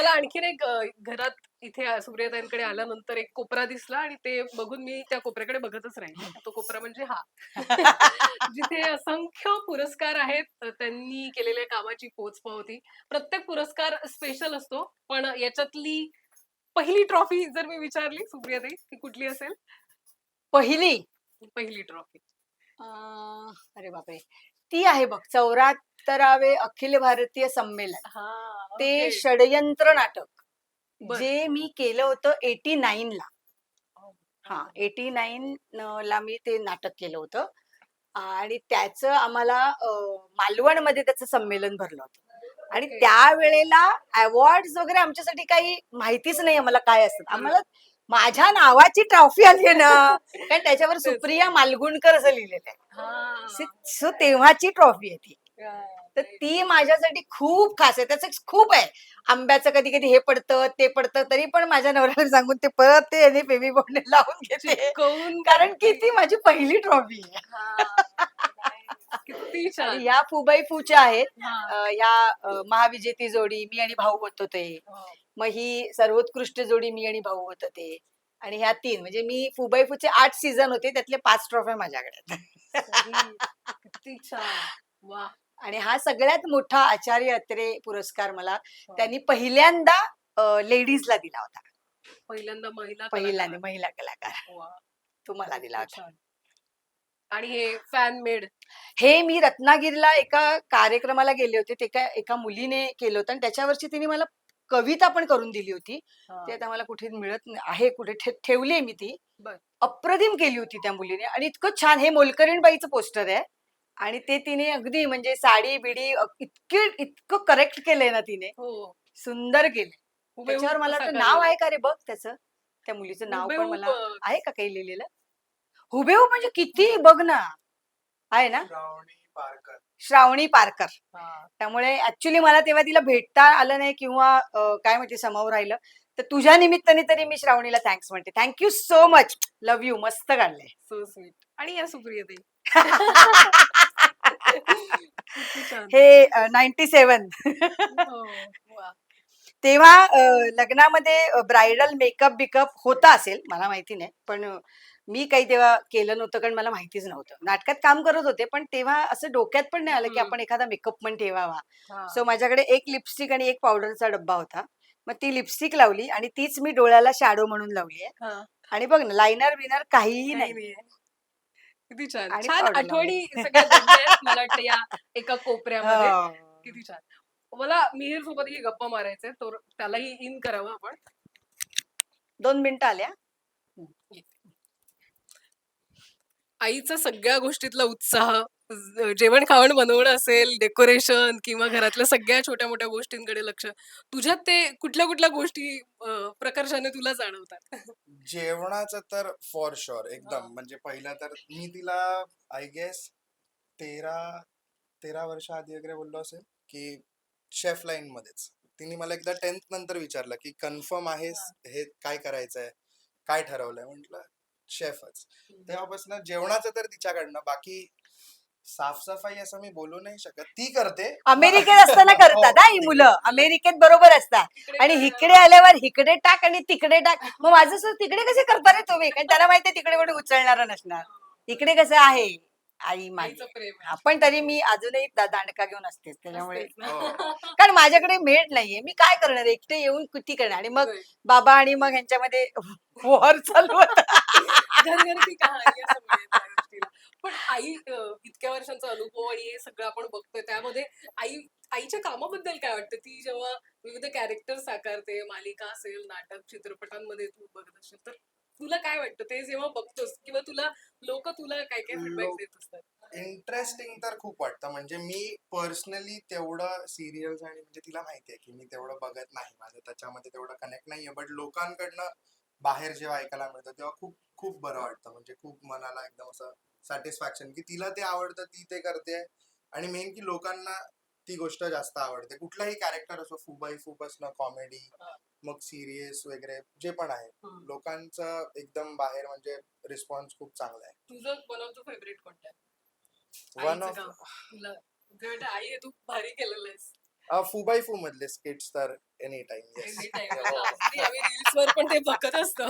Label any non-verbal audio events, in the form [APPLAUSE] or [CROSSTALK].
मला आणखीन एक अ, घरात इथे सुप्रियाताईंकडे आल्यानंतर एक कोपरा दिसला आणि ते बघून मी त्या कोपऱ्याकडे बघतच राहिले. तो कोपरा म्हणजे हा. [LAUGHS] जिथे असंख्य पुरस्कार आहेत अ, त्यांनी केलेल्या कामाची पोचपावती. प्रत्येक पुरस्कार स्पेशल असतो पण याच्यातली पहिली ट्रॉफी जर मी विचारली सुप्रियाताई ती कुठली असेल? पहिली? पहिली ट्रॉफी. अं, अरे बापरे. ती आहे बघ चौऱ्याहत्तरावे अखिल भारतीय संमेलन ते. षडयंत्र नाटक. जे मी केलं होतं एटी नाईन ला हो. हा एटी नाईन ला मी ते नाटक केलं होतं आणि त्याचं आम्हाला मालवणमध्ये त्याचं संमेलन भरलं होतं आणि. त्यावेळेला अवॉर्ड वगैरे आमच्यासाठी काही माहितीच नाही आम्हाला काय असतात आम्हाला माझ्या नावाची ट्रॉफी आली आहे ना [LAUGHS] कारण त्याच्यावर. सुप्रिया मालगुणकर असं लिहिलेलं आहे. सो तेव्हाची ट्रॉफी आहे ती. तर ती माझ्यासाठी खूप खास आहे. त्याचं खूप आहे. आंब्याचं कधी कधी हे पडतं ते पडतं तरी पण माझ्या नवऱ्याला सांगून ते परत ते आणि बेबी बॉन्ड लावून घेते. कारण की ती माझी पहिली ट्रॉफी आहे. ह्या [LAUGHS] फुबाई फूच्या आहेत. अं, महाविजेती जोडी मी आणि भाऊ होतो ते. हो. मग ही सर्वोत्कृष्ट जोडी मी आणि भाऊ होतो ते. आणि ह्या तीन म्हणजे मी फुबाई फूचे आठ सीझन होते. त्यातले पाच ट्रॉफ्या माझ्याकडे वा. आणि हा सगळ्यात मोठा आचार्य अत्रे पुरस्कार मला हो. त्यांनी पहिल्यांदा लेडीजला दिला होता. पहिल्यांदा महिला पहिल्यांदा. महिला कलाकार. तुम्हाला दिला होता. आणि हे फॅन मेड हे मी रत्नागिरीला एका कार्यक्रमाला गेले होते. ते एका एका मुलीने केलं होतं आणि त्याच्यावरची तिने मला कविता पण करून दिली होती. ती आता मला कुठे मिळत आहे कुठे ठेवली मी ती. अप्रतिम केली होती त्या मुलीने आणि इतकं छान हे मोलकरीण बाईचं पोस्टर आहे. आणि ते तिने अगदी म्हणजे साडी बिडी अ- इतके इतकं करेक्ट केलंय ना तिने. हो. सुंदर केले हुबेहूब त्याच्यावर मला वाटतं साकारलं. नाव आहे का रे बघ त्याचं? त्या मुलीचं नाव पण हुबेहूब, मला अ, आहे का काही लिहिलेलं? हुबेहूब म्हणजे किती बघ ना. आहे ना? श्रावणी पारकर. श्रावणी पारकर. हा. त्यामुळे ऍक्च्युली मला तेव्हा तिला भेटता आलं नाही किंवा अ, काय माहिती समोर राहिलं. तर तुझ्या निमित्ताने तरी मी श्रावणीला थँक्स म्हणते. Thank you so much love you मस्त काढलंय. सो स्वीट आणि या छान हे नाईन्टी सेवन हो. तेव्हा लग्नामध्ये ब्रायडल मेकअप बिकअप होता असेल मला माहिती नाही पण मी काही तेव्हा केलं नव्हतं कारण मला माहितीच नव्हतं नाटकात काम करत होते पण तेव्हा असं डोक्यात पण नाही आलं की. आपण एखादा मेकअप पण ठेवावा. सो माझ्याकडे एक लिपस्टिक आणि एक पावडरचा डब्बा होता मग ती लिपस्टिक लावली आणि तीच मी डोळ्याला शॅडो म्हणून लावली आहे. आणि बघ ना लायनर विनर काहीही काही नाही. किती छान. आणि छान आठवणी [LAUGHS] सगळ्या मला वाटतं या एका कोपऱ्यामध्ये. हो. किती छान. मला मिहीर सोबतही गप्पा मारायचे तर त्यालाही इन करावं आपण. दोन मिनिटं आल्या. आईचा सगळ्या गोष्टीतला उत्साह ज- जेवण खावण बनवणं असेल डेकोरेशन किंवा घरातल्या सगळ्या छोट्या मोठ्या गोष्टींकडे लक्ष तुझ्यात ते कुठल्या कुठल्या गोष्टी अं, प्रकर्षाने तुला जाणवतात? जेवणाचं तर फॉर शुअर हा. एकदम म्हणजे पहिला तर मी तिला आय गेस तेरा तेरा वर्ष आधी वगैरे बोललो असेल की शेफ लाईन मध्येच. तिने मला एकदा टेन्थ नंतर विचारलं की कन्फर्म आहेस? हे. काय करायचंय? काय ठरवलंय? म्हटलं शेफच तेव्हापासून जेवणाचं तर तिच्याकडनं बाकी साफसफाई असं मी बोलू नाही शकत. ती करते. अमेरिकेत असताना [LAUGHS] करतात हा ही मुलं. अमेरिकेत बरोबर असतात. आणि इकडे आल्यावर इकडे टाक आणि तिकडे टाक. मग माझं असं तिकडे कसे करता रे तुम्ही? कारण त्याला माहितीये तिकडे कोणी उचलणार नसणार. इकडे कसं आहे? आई माझी. आईचं प्रेम आहे. आपण तरी मी अजूनही दा- दांडका घेऊन असतेच त्याच्यामुळे. असतेच ना. हो. [LAUGHS] कारण माझ्याकडे मेड नाहीये. मी काय करणार? एकटे येऊन किती करणार? आणि मग होय. बाबा आणि मग ह्यांच्यामध्ये [LAUGHS] वॉर चालू होता. घरघरती कहाणी असं मिळेल त्या गोष्टीला. पण आई अं, इतक्या वर्षांचा अनुभव आणि हे सगळं आपण बघतोय. त्यामध्ये आई आईच्या कामाबद्दल काय वाटतं? ती जेव्हा विविध कॅरेक्टर साकारते मालिका असेल नाटक चित्रपटांमध्ये तू बघत असेल तर तुला काय वाटतं? ते जेव्हा बघतोस किंवा तुला लोक तुला काय काय फीडबॅक देत असतात? इंटरेस्टिंग तर खूप वाटतं. म्हणजे मी पर्सनली तेवढं सिरियल्स आणि म्हणजे तिला माहितीये की मी तेवढं बघत नाही. माझं त्याच्यामध्ये तेवढं कनेक्ट नाहीये. बट लोकांकडनं बाहेर जेव्हा ऐकायला मिळतं तेव्हा खूप खूप बरं वाटतं म्हणजे खूप मनाला एकदम असं सॅटिस्फॅक्शन की तिला ते आवडतं ती ते करते आणि मेन की लोकांना ती गोष्ट जास्त आवडते कुठलाही कॅरेक्टर असो फुबाई फूप असणं कॉमेडी. मग सिरियस वगैरे जे पण आहे. लोकांचं एकदम बाहेर म्हणजे रिस्पॉन्स खूप चांगला आहे तुझं वन ऑफ द फेवरेट कोणतं? वन ऑफ आई तू भारी केलेलं आहेस फुबाई फू मधले स्किट्स तर एनी टाइम Anytime. रील्सवर [LAUGHS] पण ते बघत असतो